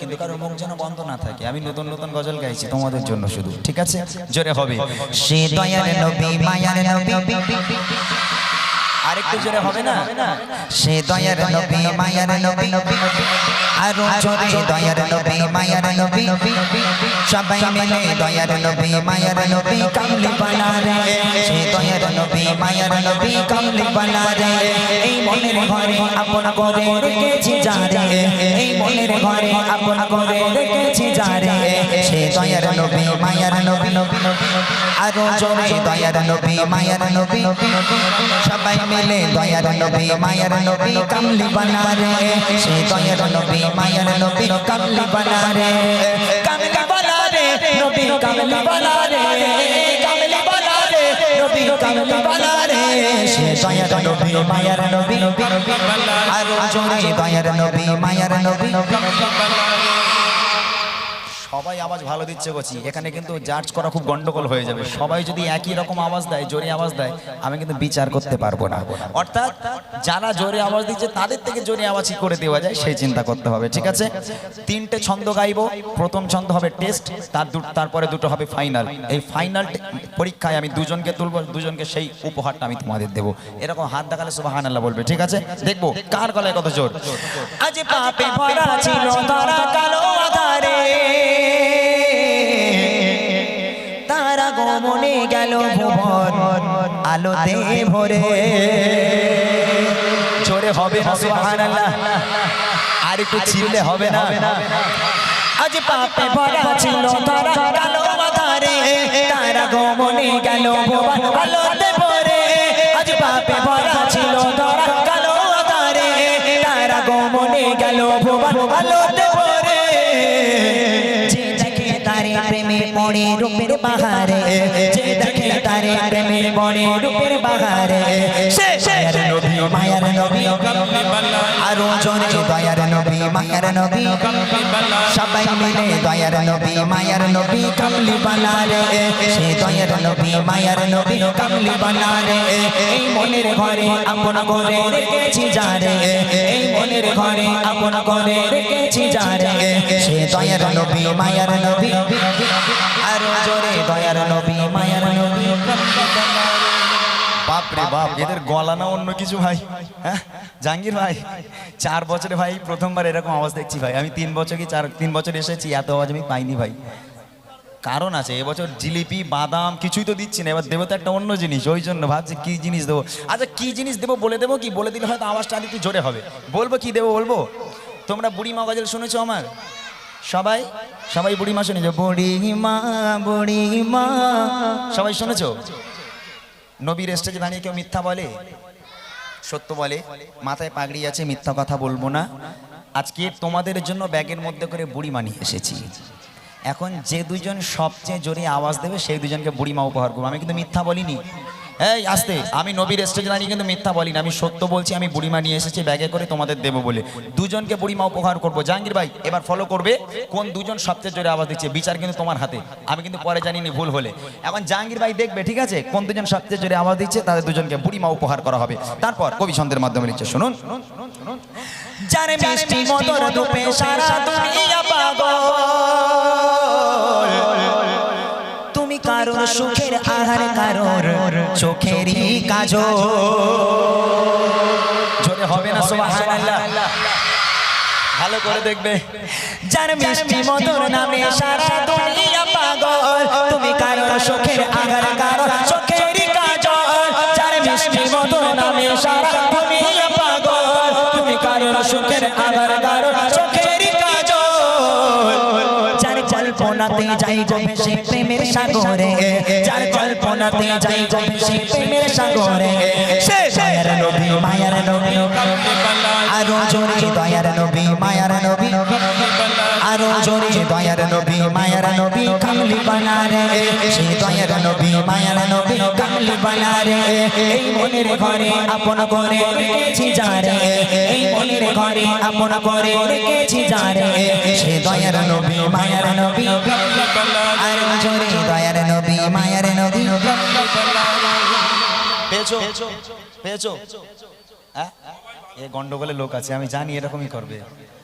কিন্তু কারোর মুখ যেন বন্ধ না থাকে। আমি নতুন নতুন গজল গাইছি, তোমাদের জন্য শুধু। ঠিক আছে? জোরে হবে। সে দয়ার নবী, মায়ার নবী। আরেকটু জোরে হবে না? সে দয়ার নবী, মায়ার নবী। আরও জোরে দয়ার নবী, মায়ার নবী। সবাই মিলে দয়ার নবী, মায়ার নবী। কামলি বানা সে দয়ার নবী মায়ার নবী কামলি বানা রে এই মনের ঘরে আপন করে রেখেছি যারে এই মনের ঘরে আপন করে রেখেছি যারে সে দয়ার নবী মায়ার নবী। আরও জোরে দয়ার নবী মায়ার নবী। সবাই মিলে দয়ার নবী মায়ার নবী কামলি বানা রে সে দয়ার নবী মায়ার নবী কামলি বানা রে কামলি বানা রে নবী কামলি বানা রে কামলি বানা রে নবী কামলি বানা রে সে দয়ার নবী মায়ার নবী আরও জোরে দয়ার নবী মায়ার নবী। সবাই আওয়াজ ভালো দিচ্ছে বলছি এখানে কিন্তু জাজ করা খুব গন্ডগোল হয়ে যাবে। সবাই যদি একই রকম আওয়াজ দেয়, জোরে আওয়াজ দেয়, আমি কিন্তু বিচার করতে পারব না। অর্থাৎ যারা জোরে আওয়াজ দিচ্ছে, তাদের থেকে জোরে আওয়াজ করে দেওয়া যায়, সেই চিন্তা করতে হবে, ঠিক আছে? তিনটে ছন্দ গাইবো, প্রথম ছন্দ হবে টেস্ট তার তারপরে দুটো হবে ফাইনাল এই ফাইনাল পরীক্ষায় আমি দুজনকে তুলবো, দুজনকে সেই উপহারটা আমি তোমাদের দেবো। এরকম হাত দেখালে আল্লাহ বলবে, ঠিক আছে? দেখব, কার গলায় কত জোর? আজ পাপে ভরা ছিল তারা গেল ভুবন আলোতে ভরে। জোরে হবে না সুবহানাল্লাহ। আর একটু চিল্লে হবে না। আজ পাপে ভরা ছিল তারা কালো আধারে তারা গমনে গেল ভুবন আলোতে ভরে। আজ পাপে ভরা ছিল তারা কালো আধারে তারা গমনে গেল ভুবন আলোতে পড়ে রূপের বাহারে যে দেখে তারে প্রেমে পড়ে রূপের বাহারে সে মায়ার নবী মায়ার নবী আরও জোরে দয়ার নবী মায়ার নবী সবাই মিলে দয়ার নবী মায়ার নবী কামলি বানা রে সে দয়ার নবী মায়ার নবী কামলি বানা রে এই মনের ঘরে আপন করে রেখেছি যারে এই মনের ঘরে আপন করে রেখেছি যারে সে দয়ার নবী মায়ার নবী আরও জোরে, দয়ার নবী, মায়ার নবী। বাপ বাপ, এদের গলা না অন্য কিছু ভাই? হ্যাঁ? জাহাঙ্গীর ভাই, চার বছরে ভাই, প্রথমবার এরকম আওয়াজ দেখছি ভাই। আমি তিন চার, তিন বছর এসেছি, এত আওয়াজ আমি পাইনি ভাই। কারণ আছে, এবছর জিলিপি, বাদাম কিছুই তো দিচ্ছি না। এবার দেবো তো একটা অন্য জিনিস, ওই জন্য ভাবছি কি জিনিস দেবো? আচ্ছা কি জিনিস দেবো বলে দেবো কি? বলে দিলে হয়তো আওয়াজটা আর একটু জোরে হবে। বলব কি দেবো বলব? তোমরা বুড়ি মা গজল শুনেছো আমার? সবাই সবাই বুড়ি মা শুনেছো? বুড়ি মা বুড়ি মা। সবাই শুনেছ? নবীর স্টেজে দাঁড়িয়ে কেউ মিথ্যা বলে? সত্য বলে? মাথায় পাগড়ি আছে, মিথ্যা কথা বলব না। আজকে তোমাদের জন্য ব্যাগের মধ্যে করে বুড়ি মানিয়ে এসেছি। এখন যে দুজন সবচেয়ে জোরে আওয়াজ দেবে, সেই দুজনকে বুড়িমা উপহার করব। আমি কিন্তু মিথ্যা বলিনি। এই আসতে। আমি নবীর স্টেজে দাঁড়িয়ে কিন্তু মিথ্যা বলি না আমি সত্য বলছি আমি বুড়িমা নিয়ে এসেছি ব্যাগে করে তোমাদের দেবো বলে। দুজনকে বুড়িমা উপহার করব। জাহাঙ্গীর ভাই এবার ফলো করবে কোন দুজন সবচেয়ে জোরে আওয়াজ দিচ্ছে? বিচার কিন্তু তোমার হাতে। আমি কিন্তু পরে জানিনি ভুল হলে। এখন জাহাঙ্গীর ভাই দেখবে ঠিক আছে? কোন দুজন সবচেয়ে জোরে আওয়াজ দিচ্ছে তাদের দুজনকে বুড়িমা উপহার করা হবে। তারপর কবি ছন্দের মাধ্যমে নিচ্ছে শুনুন। যার মিষ্টি মধুর রূপে সারা দুনিয়া পাগল। তুমি কারোর সুখের আহার কারোর চোখেরই কাজ জোরে হবে না সুবহানাল্লাহ। ভালো করে দেখবে। যার মিষ্টি মধুর নামে সারা দুনিয়া পাগল। তুমি কারও সুখের আগার কারও চোখেরই কল্পনাতে যাই গো ভেসে প্রেমের সাগরে যার কল্পনাতে যাই গো ভেসে প্রেমের সাগরে সে মায়ার নবী মায়ার নবী আরও জোরে দয়ার নবী মায়ার নবী আরও জোরে দয়ার নবী মায়ার নবী কামলি বানা রে সে দয়ার নবী মায়ার নবী কামলি বানা রে এই মনের ঘরে আপন করে রেখেছি যারে এই মনের ঘরে আপন করে রেখেছি যারে সে দয়ার নবী মায়ার নবী হ্যাঁ? গন্ডগোলে লোক আছে, আমি জানি এরকমই করবে।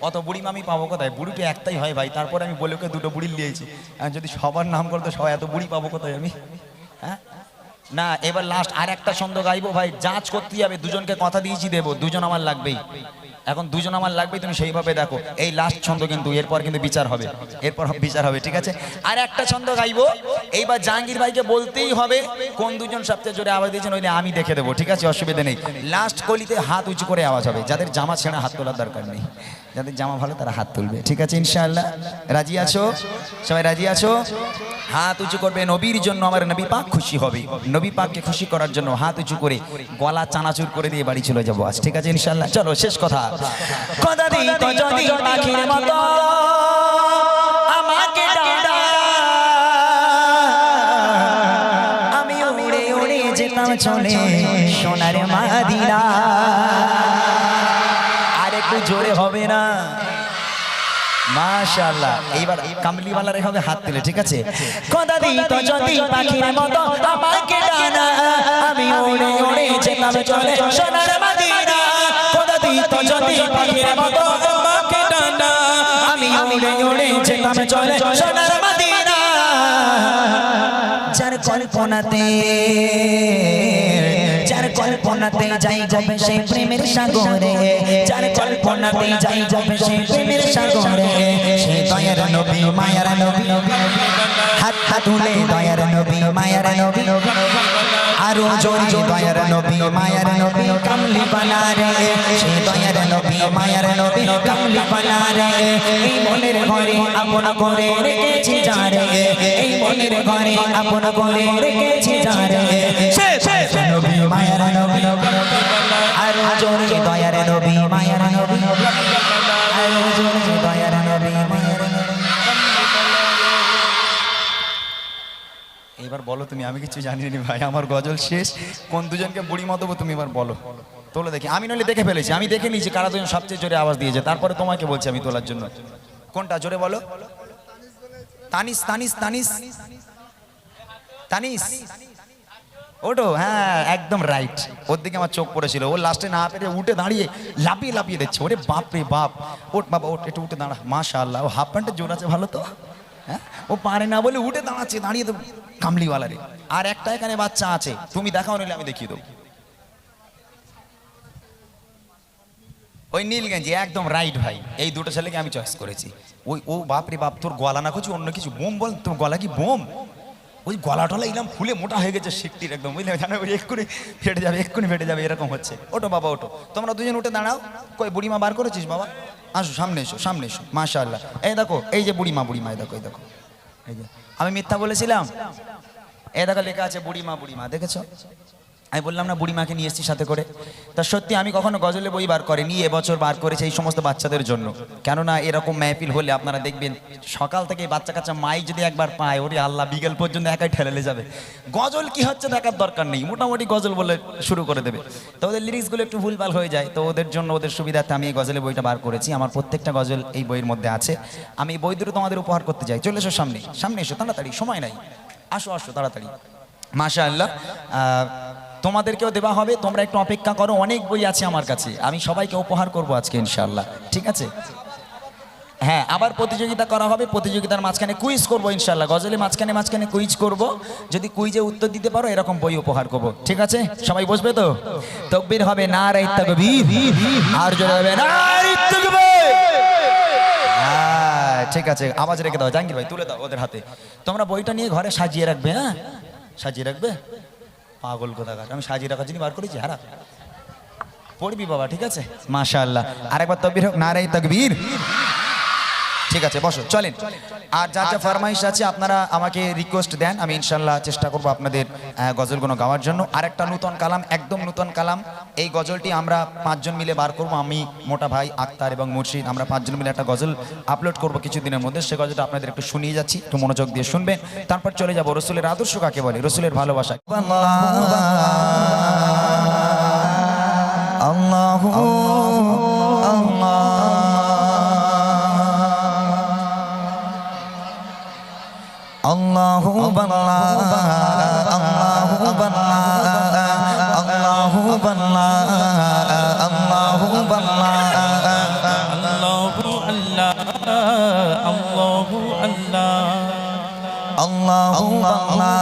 অত বুড়ি মামি পাবো কোথায়? বুড়িটা একটাই হয় ভাই, তারপরে আমি বলে ওকে দুটো বুড়ি নিয়েছি আর যদি সবার নাম করতে সবাই এত বুড়ি পাবো কোথায় আমি? হ্যাঁ? না, এবার লাস্ট আর একটা ছন্দ গাইবো ভাই, যাচ করতে যাবে দুজনকে কথা দিয়েছি দেবো, দুজন আমার লাগবেই। এখন দুজন আমার লাগবে, তুমি সেইভাবে দেখো। এই লাস্ট ছন্দ কিন্তু, এরপর কিন্তু বিচার হবে। এরপর বিচার হবে, ঠিক আছে? আর একটা ছন্দ গাইবো। এইবার জাহাঙ্গীর ভাইকে বলতেই হবে, কোন দুজন সবচেয়ে জোরে আওয়াজ দিয়েছেন ওইদিন আমি দেখে দেবো, ঠিক আছে? অসুবিধা নেই। লাস্ট কলিতে হাত উঁচু করে আওয়াজ হবে, যাদের জামা ছেঁড়া হাত তোলার দরকার নেই। যাদের জামা ভালো তারা হাত তুলবে। ঠিক আছে, ইনশাআল্লাহ? রাজি আছো? সবাই রাজি আছো? হাত উঁচু করবে, নবীর জন্য আমার নবী পাক খুশি হবে। নবী পাককে খুশি করার জন্য হাত উঁচু করে গলা চানাচুর করে দিয়ে বাড়ি চলে যাব আজ। ঠিক আছে, ইনশাআল্লাহ? চলো, শেষ কথা। আমি উড়ে উড়ে যেতাম চলে সোনার মাদিনা। মাশাআল্লাহ। এইবার কামলিওয়ালার এভাবে হাত তুলে ঠিক আছে? কথা দিত যদি পাখির মতো আমাকে ডানা আমি উড়ে উড়ে যেতাম চলে সোনার মাদিনা। কথা দিত যদি পাখির মতো আমাকে ডানা আমি উড়ে উড়ে যেতাম চলে সোনার মাদিনা। যার কল্পনাতে কল্পনাতে যাই যাবে সেই প্রেমের সাগরে। যার কল্পনাতে যাই যাবে সেই প্রেমের সাগরে। সেই দয়ার নবী, মায়ার নবী। হাত হাত তুলে দয়ার নবী, মায়ার নবী। আরও জোরে দয়ার নবী, মায়ার নবী, কামলি বানারে সেই দয়ার নবী, মায়ার নবী, কামলি বানারে এই মনের ঘরে আপন করে রেখেছি যারে। এই মনের ঘরে আপন করে রেখেছি যারে। সে সে নবী, মায়ার এবার বলো তুমি, আমি কিছু জানি ভাই, আমার গজল শেষ। কোন দুজনকে বুড়ি মতবো তুমি এবার বলো। তোলো দেখি। আমি নইলে দেখে ফেলেছি, আমি দেখে নিয়েছি কারা দুজন সবচেয়ে জোরে আওয়াজ দিয়েছে। তারপরে তোমাকে বলছি আমি তোলার জন্য। কোনটা, জোরে বলো। তানিস তানিস তানিস। তানিস। ওটো হ্যাঁ একদম রাইট ওর দিকে আমার চোখ পড়েছিল। ও লাস্টে না পেরে উঠে দাঁড়িয়ে লাপিয়ে লাপিয়ে দিচ্ছে ওরে বাপ রে বাপ। ওট বাবা ওট একটু উঠে দাঁড়া। মাশা আল্লাহ ও হাফ প্যান্টের জোর আছে ভালো তো? হ্যাঁ? ও পারে না বলে উঠে দাঁড়াচ্ছে, দাঁড়িয়ে তো কামলিওয়ালা রে আর একটা এখানে বাচ্চা আছে। তুমি দেখাও নিলে আমি দেখিয়ে দেবো। ওই নীল গেঞ্জি একদম রাইট ভাই। এই দুটো ছেলেকে আমি চয়েস করেছি। ওই, ও বাপ রে বাপ, তোর গলা না করছি অন্য কিছু? বোম বল, তোর গলা কি বোম? ওই গলা টলা এলাম ফুলে মোটা হয়ে গেছে শিকটির একদম, বুঝলে? জানো এক্ষুনি ফেটে যাবে, এক্ষুনি ফেটে যাবে, এরকম হচ্ছে। ওটো বাবা ওটো তোমরা দুজন উঠে দাঁড়াও। কই, বুড়িমা বার করেছিস বাবা? আসো, সামনে এসো সামনে এসো মাশা আল্লাহ এই দেখো, এই যে বুড়িমা বুড়িমা, এই দেখো এই দেখো। এই যে, আমি মিথ্যা বলেছিলাম? এ দেখো, লেখা আছে বুড়িমা বুড়িমা, দেখেছ? আমি বললাম, না, বুড়িমাকে নিয়ে এসেছি সাথে করে। তা সত্যি আমি কখনো গজলে বই বার করিনি, এবছর বার করেছি এই সমস্ত বাচ্চাদের জন্য। কেননা এরকম মেহফিল হলে আপনারা দেখবেন, সকাল থেকে বাচ্চা কাচ্চা মাই যদি একবার পায়, ওরে আল্লাহ, বিকেল পর্যন্ত একাই ঠেলেলে যাবে। গজল কি হচ্ছে দেখার দরকার নেই, মোটামুটি গজল বলে শুরু করে দেবে। তো ওদের লিরিক্সগুলো একটু ভুলভাল হয়ে যায়, তো ওদের জন্য, ওদের সুবিধার্থে আমি এই গজলের বইটা বার করেছি। আমার প্রত্যেকটা গজল এই বইয়ের মধ্যে আছে। আমি এই বই দুটো তোমাদের উপহার করতে চাই। চলে এসো সামনে সামনে এসো, তাড়াতাড়ি, সময় নাই। আসো আসো, তাড়াতাড়ি। মাশা আল্লাহ তোমাদেরকেও দেওয়া হবে, তোমরা একটু অপেক্ষা করো, অনেক বই আছে আমার কাছে। আমি সবাইকে উপহার করব আজকে ইনশাল্লাহ ঠিক আছে? হ্যাঁ আবার প্রতিযোগিতা করা হবে, প্রতিযোগিতার মাঝখানে কুইজ করব ইনশাল্লাহ গজলে মাঝখানে মাঝখানে কুইজ করব। যদি কুইজে উত্তর দিতে পারো, এরকম বই উপহার করব। ঠিক আছে? সবাই বসবে তো? তকবির হবে না হবে না হ্যাঁ ঠিক আছে। আওয়াজ রেখে দাও, জাহাঙ্গীর ভাই, তুলে দাও ওদের হাতে। তোমরা বইটা নিয়ে ঘরে সাজিয়ে রাখবে হ্যাঁ? সাজিয়ে রাখবে? পাগল কোথাকার। আমি সাজিয়ে রাখার জন্য বার করেছি হারা পড়বি বাবা, ঠিক আছে? মাশাআল্লাহ। আরেকবার তকবির হোক নারাই তকবীর। ঠিক আছে বসো। চলেন। আর যা যা ফরমাইশ আছে আপনারা আমাকে রিকোয়েস্ট দেন। আমি ইনশাল্লাহ চেষ্টা করব আপনাদের গজলগুলো গাওয়ার জন্য। আরেকটা নূতন কালাম একদম নূতন কালাম। এই গজলটি আমরা পাঁচজন মিলে বার করব। আমি মোটা ভাই আক্তার এবং মুর্শিদ। আমরা পাঁচজন মিলে একটা গজল আপলোড করব কিছুদিনের মধ্যে। সে গজলটা আপনাদের একটু শুনিয়ে যাচ্ছি একটু মনোযোগ দিয়ে শুনবেন। তারপর চলে যাব রসুলের আদর্শ কাকে বলে? রসুলের ভালোবাসা। আল্লাহ আল্লাহু আল্লাহু বাল্লা আল্লাহু বাল্লা আল্লাহু বাল্লা আল্লাহু বাল্লা আল্লাহু আল্লাহ আল্লাহু আল্লাহ আল্লাহু বাল্লা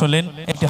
হলেন এটা